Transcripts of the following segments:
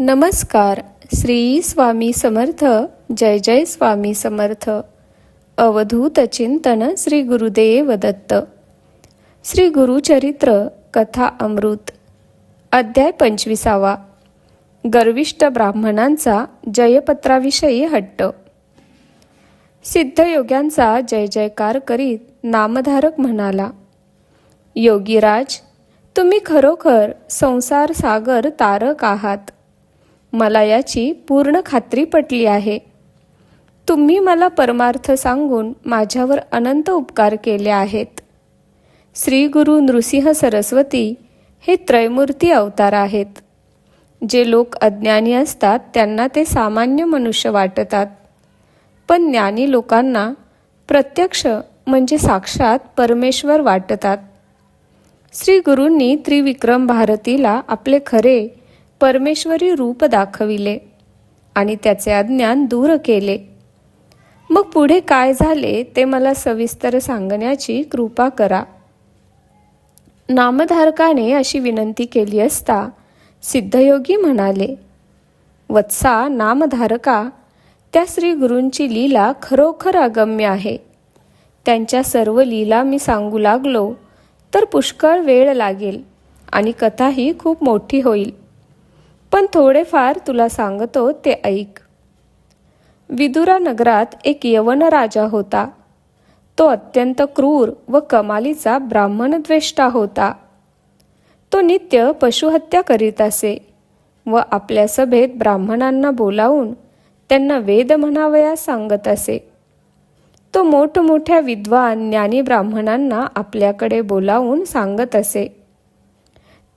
नमस्कार श्री स्वामी समर्थ जय जय स्वामी समर्थ. अवधूत चिंतन श्री गुरुदेव दत्त. श्री गुरुचरित्र कथा अमृत. अध्याय पंचविसावा. गर्विष्ठ ब्राह्मणांचा जयपत्राविषयी हट्ट. सिद्धयोग्यांचा जय जयकार करीत नामधारक म्हणाला योगीराज तुम्ही खरोखर संसार सागर तारक आहात. मला याची पूर्ण खात्री पटली आहे. तुम्ही मला परमार्थ सांगून माझ्यावर अनंत उपकार केले आहेत. श्री गुरु नृसिंह सरस्वती हे त्रयमूर्ती अवतार आहेत. जे लोक अज्ञानी असतात त्यांना ते सामान्य मनुष्य वाटतात. पण ज्ञानी लोकांना प्रत्यक्ष म्हणजे साक्षात परमेश्वर वाटतात. श्री गुरूंनी त्रिविक्रम भारतीला आपले खरे परमेश्वरी रूप दाखविले आणि त्याचे अज्ञान दूर केले. मग पुढे काय झाले ते मला सविस्तर सांगण्याची कृपा करा. नामधारकाने अशी विनंती केली असता सिद्धयोगी म्हणाले वत्सा नामधारका त्या श्री गुरूंची लीला खरोखर अगम्य आहे. त्यांच्या सर्व लीला मी सांगू लागलो तर पुष्कळ वेळ लागेल आणि कथाही खूप मोठी होईल. पण थोडेफार तुला सांगतो ते ऐक. विदुरा नगरात एक यवन राजा होता. तो अत्यंत क्रूर व कमालीचा ब्राह्मणद्वेष्टा होता. तो नित्य पशुहत्या करीत असे व आपल्या सभेत ब्राह्मणांना बोलावून त्यांना वेद म्हणावया सांगत असे. तो मोठमोठ्या विद्वान ज्ञानी ब्राह्मणांना आपल्याकडे बोलावून सांगत असे.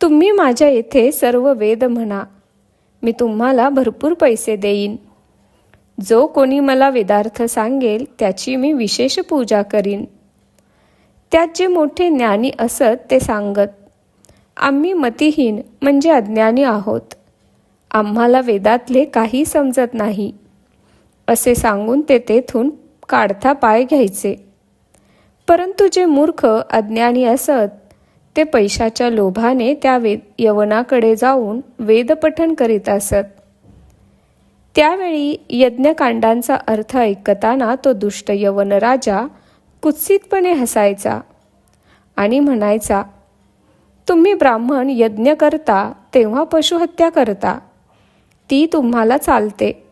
तुम्ही माझ्या येथे सर्व वेद म्हणा मी तुम्हाला भरपूर पैसे देईन. जो कोणी मला वेदार्थ सांगेल त्याची मी विशेष पूजा करीन. त्यात जे मोठे ज्ञानी असत ते सांगत आम्ही मतिहीन म्हणजे अज्ञानी आहोत. आम्हाला वेदातले काही समजत नाही. असे सांगून ते तेथून काढता पाय घ्यायचे. परंतु जे मूर्ख अज्ञानी असत ते पैशाच्या लोभाने त्या वेद यवनाकडे जाऊन वेदपठण करीत असत. त्यावेळी यज्ञकांडांचा अर्थ ऐकताना तो दुष्ट यवन राजा कुत्सितपणे हसायचा आणि म्हणायचा तुम्ही ब्राह्मण यज्ञ करता तेव्हा पशुहत्या करता. ती तुम्हाला चालते.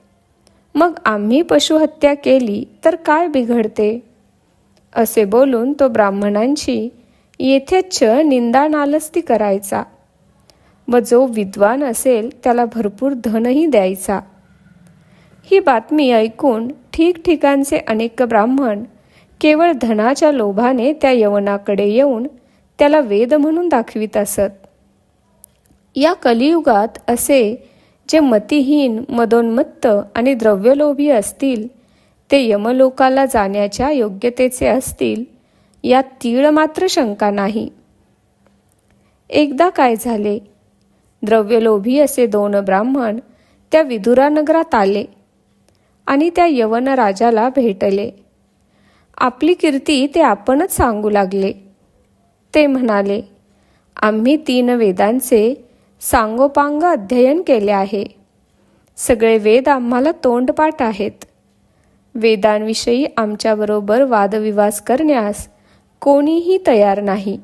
मग आम्ही पशुहत्या केली तर काय बिघडते? असे बोलून तो ब्राह्मणांशी येथेच निंदा नालस्ती करायचा व जो विद्वान असेल त्याला भरपूर धनही द्यायचा. ही बातमी ऐकून ठिकठिकाणचे अनेक ब्राह्मण केवळ धनाच्या लोभाने त्या यवनाकडे येऊन त्याला वेद म्हणून दाखवित असत. या कलियुगात असे जे मतिहीन मदोन्मत्त आणि द्रव्यलोभी असतील ते यमलोकाला जाण्याच्या योग्यतेचे असतील यात तीळ मात्र शंका नाही. एकदा काय झाले? द्रव्यलोभी असे दोन ब्राह्मण त्या विदुरा नगरात आले आणि त्या यवन राजाला भेटले. आपली कीर्ती ते आपणच सांगू लागले. ते म्हणाले आम्ही तीन वेदांचे सांगोपांग अध्ययन केले आहे. सगळे वेद आम्हाला तोंडपाठ आहेत. वेदांविषयी आमच्याबरोबर वादविवास करण्यास कोणीही तयार नाही.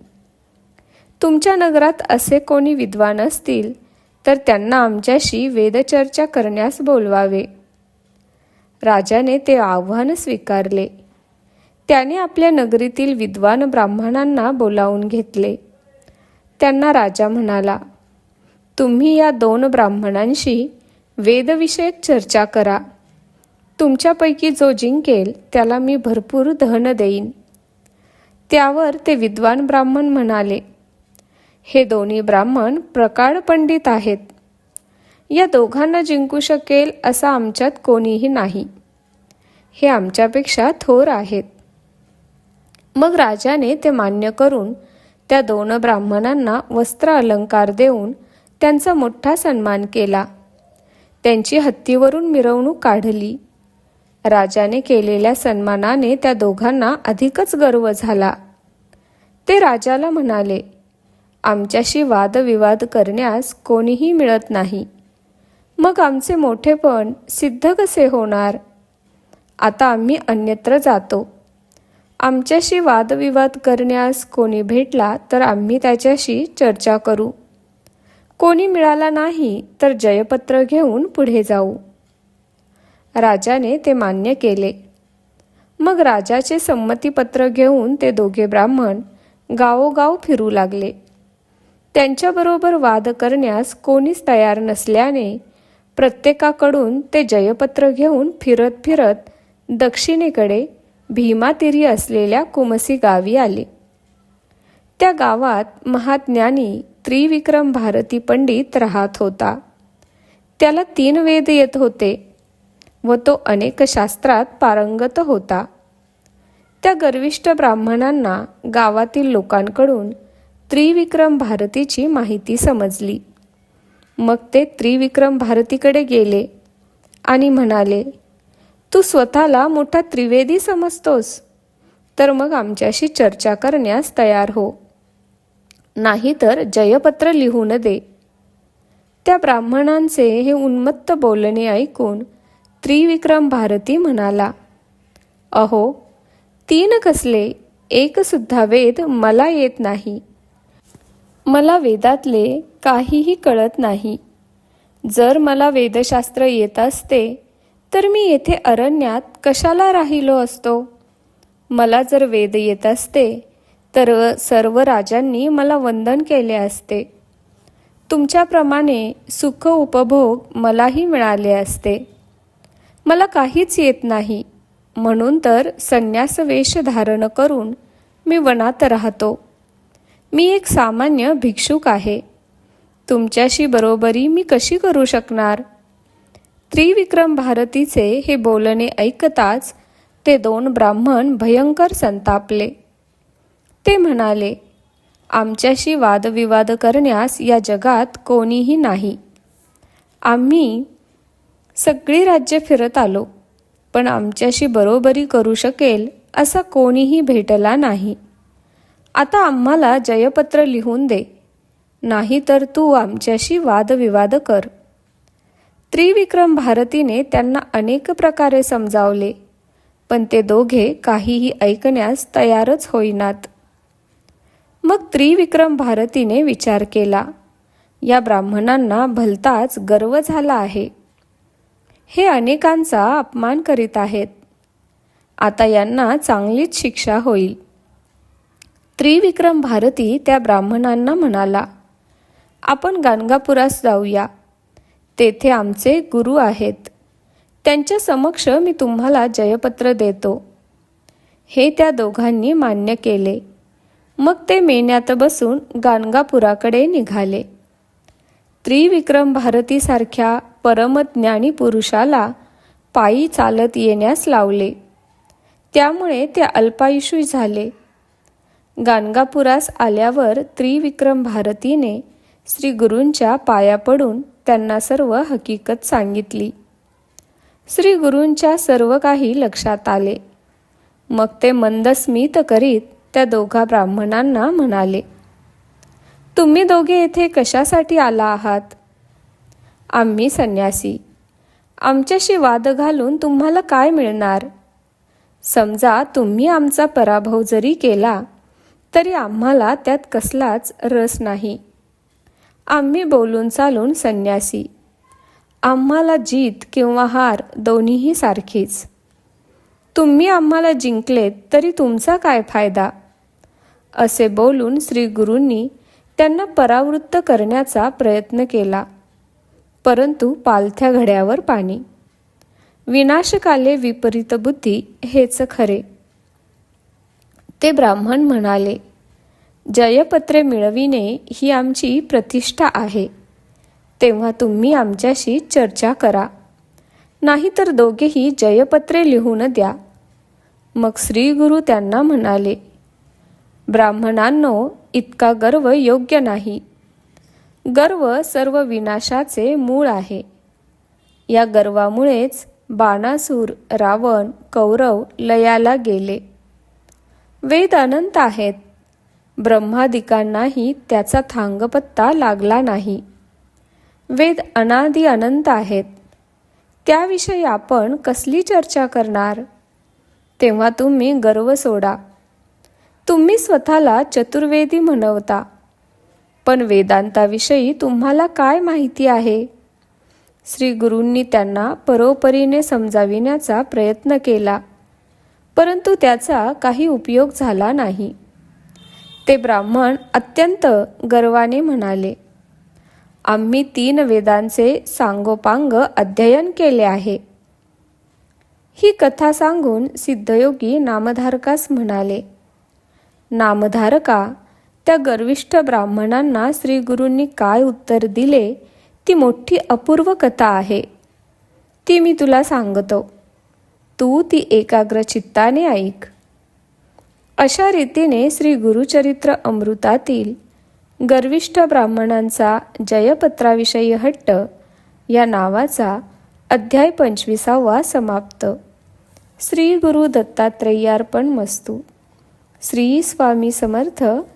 तुमच्या नगरात असे कोणी विद्वान असतील तर त्यांना आमच्याशी वेदचर्चा करण्यास बोलवावे. राजाने ते आव्हान स्वीकारले. त्याने आपल्या नगरीतील विद्वान ब्राह्मणांना बोलावून घेतले. त्यांना राजा म्हणाला तुम्ही या दोन ब्राह्मणांशी वेदविषयक चर्चा करा. तुमच्यापैकी जो जिंकेल त्याला मी भरपूर धन देईन. त्यावर ते विद्वान ब्राह्मण म्हणाले हे दोन्ही ब्राह्मण प्रकाळ पंडित आहेत. या दोघांना जिंकू शकेल असा आमच्यात कोणीही नाही. हे आमच्यापेक्षा थोर आहेत. मग राजाने ते मान्य करून त्या दोन ब्राह्मणांना वस्त्र अलंकार देऊन त्यांचा मोठा सन्मान केला. त्यांची हत्तीवरून मिरवणूक काढली. राजाने केलेल्या सन्मानाने त्या दोघांना अधिकच गर्व झाला. ते राजाला म्हणाले आमच्याशी वादविवाद करण्यास कोणीही मिळत नाही. मग आमचे मोठेपण सिद्ध कसे होणार? आता आम्ही अन्यत्र जातो. आमच्याशी वादविवाद करण्यास कोणी भेटला तर आम्ही त्याच्याशी चर्चा करू. कोणी मिळाला नाही तर जयपत्र घेऊन पुढे जाऊ. राजाने ते मान्य केले. मग राजाचे संमतीपत्र घेऊन ते दोघे ब्राह्मण गावोगाव फिरू लागले. त्यांच्याबरोबर वाद करण्यास कोणीच तयार नसल्याने प्रत्येकाकडून ते जयपत्र घेऊन फिरत फिरत दक्षिणेकडे भीमातीरी असलेल्या कुमसी गावी आले. त्या गावात महाज्ञानी त्रिविक्रम भारती पंडित राहत होता. त्याला तीन वेद येत होते. व तो अनेक शास्त्रात पारंगत होता. त्या गर्विष्ठ ब्राह्मणांना गावातील लोकांकडून त्रिविक्रम भारतीची माहिती समजली. मग ते त्रिविक्रम भारतीकडे गेले आणि म्हणाले तू स्वतःला मोठा त्रिवेदी समजतोस. तर मग आमच्याशी चर्चा करण्यास तयार हो. नाहीतर जयपत्र लिहून दे. त्या ब्राह्मणांचे हे उन्मत्त बोलणे ऐकून त्रिविक्रम भारती म्हणाला अहो तीन कसले? एकसुद्धा वेद मला येत नाही. मला वेदातले काहीही कळत नाही. जर मला वेदशास्त्र येत असते तर मी येथे अरण्यात कशाला राहिलो असतो? मला जर वेद येत असते तर सर्व राजांनी मला वंदन केले असते. तुमच्याप्रमाणे सुख उपभोग मलाही मिळाले असते. मला काहीच येत नाही. म्हणून तर संन्यास वेश धारण करून मी वनात राहतो. मी एक सामान्य भिक्षुक आहे. तुमच्याशी बरोबरी मी कशी करू शकणार? त्रिविक्रम भारतीचे हे बोलणे ऐकताच ते दोन ब्राह्मण भयंकर संतापले. ते म्हणाले आमच्याशी वादविवाद करण्यास या जगात कोणीही नाही. आम्ही सगळी राज्य फिरत आलो. पण आमच्याशी बरोबरी करू शकेल असा कोणीही भेटला नाही. आता आम्हाला जयपत्र लिहून दे. नाही तर तू आमच्याशी वादविवाद कर. त्रिविक्रम भारतीने त्यांना अनेक प्रकारे समजावले पण ते दोघे काहीही ऐकण्यास तयारच होईनात. मग त्रिविक्रम भारतीने विचार केला या ब्राह्मणांना भलताच गर्व झाला आहे. हे अनेकांचा अपमान करीत आहेत. आता यांना चांगलीच शिक्षा होईल. त्रिविक्रम भारती त्या ब्राह्मणांना म्हणाला आपण गाणगापुरास जाऊया. तेथे आमचे गुरु आहेत. त्यांच्या समक्ष मी तुम्हाला जयपत्र देतो. हे त्या दोघांनी मान्य केले. मग ते मेण्यात बसून गाणगापुराकडे निघाले. त्रिविक्रम भारतीसारख्या परमज्ञानी पुरुषाला पायी चालत येण्यास लावले. त्यामुळे ते अल्पायुषी झाले. गाणगापुरास आल्यावर त्रिविक्रम भारतीने श्री गुरूंच्या पाया पडून त्यांना सर्व हकीकत सांगितली. श्री गुरूंच्या सर्व काही लक्षात आले. मग ते मंदस्मित करीत त्या दोघा ब्राह्मणांना म्हणाले तुम्ही दोघे येथे कशासाठी आला आहात? आम्ही संन्यासी. आमच्याशी वाद घालून तुम्हाला काय मिळणार? समजा तुम्ही आमचा पराभव जरी केला तरी आम्हाला त्यात कसलाच रस नाही. आम्ही बोलून चालून संन्यासी. आम्हाला जीत किंवा हार दोन्हीही सारखीच. तुम्ही आम्हाला जिंकलेत तरी तुमचा काय फायदा? असे बोलून श्री गुरूंनी त्यांना परावृत्त करण्याचा प्रयत्न केला. परंतु पालथ्या घड्यावर पाणी. विनाशकाले विपरीत बुद्धी हेच खरे. ते ब्राह्मण म्हणाले जयपत्रे मिळविणे ही आमची प्रतिष्ठा आहे. तेव्हा तुम्ही आमच्याशी चर्चा करा. नाहीतर दोघेही जयपत्रे लिहून द्या. मग श्री गुरु त्यांना म्हणाले ब्राह्मणांनो इतका गर्व योग्य नाही. गर्व सर्व विनाशाचे मूळ आहे. या गर्वामुळेच बाणासूर रावण कौरव लयाला गेले. वेद अनंत आहेत. ब्रह्मादिकांनाही त्याचा थांगपत्ता लागला नाही. वेद अनादि अनंत आहेत. त्याविषयी आपण कसली चर्चा करणार? तेव्हा तुम्ही गर्व सोडा. तुम्ही स्वतःला चतुर्वेदी म्हणवता. पण वेदांताविषयी तुम्हाला काय माहिती आहे? श्री गुरूंनी त्यांना परोपरीने समजाविण्याचा प्रयत्न केला परंतु त्याचा काही उपयोग झाला नाही. ते ब्राह्मण अत्यंत गर्वाने म्हणाले आम्ही तीन वेदांचे सांगोपांग अध्ययन केले आहे. ही कथा सांगून सिद्धयोगी नामधारकास म्हणाले नामधारका त्या गर्विष्ठ ब्राह्मणांना श्रीगुरूंनी काय उत्तर दिले ती मोठी अपूर्व कथा आहे. ती मी तुला सांगतो. तू ती एकाग्र चित्ताने ऐक. अशा रीतीने श्री गुरुचरित्र अमृतातील गर्विष्ठ ब्राह्मणांचा जयपत्राविषयी हट्ट या नावाचा अध्याय पंचविसावा समाप्त. श्री गुरु दत्तात्रेयार्पण मस्तू. श्री स्वामी समर्थ.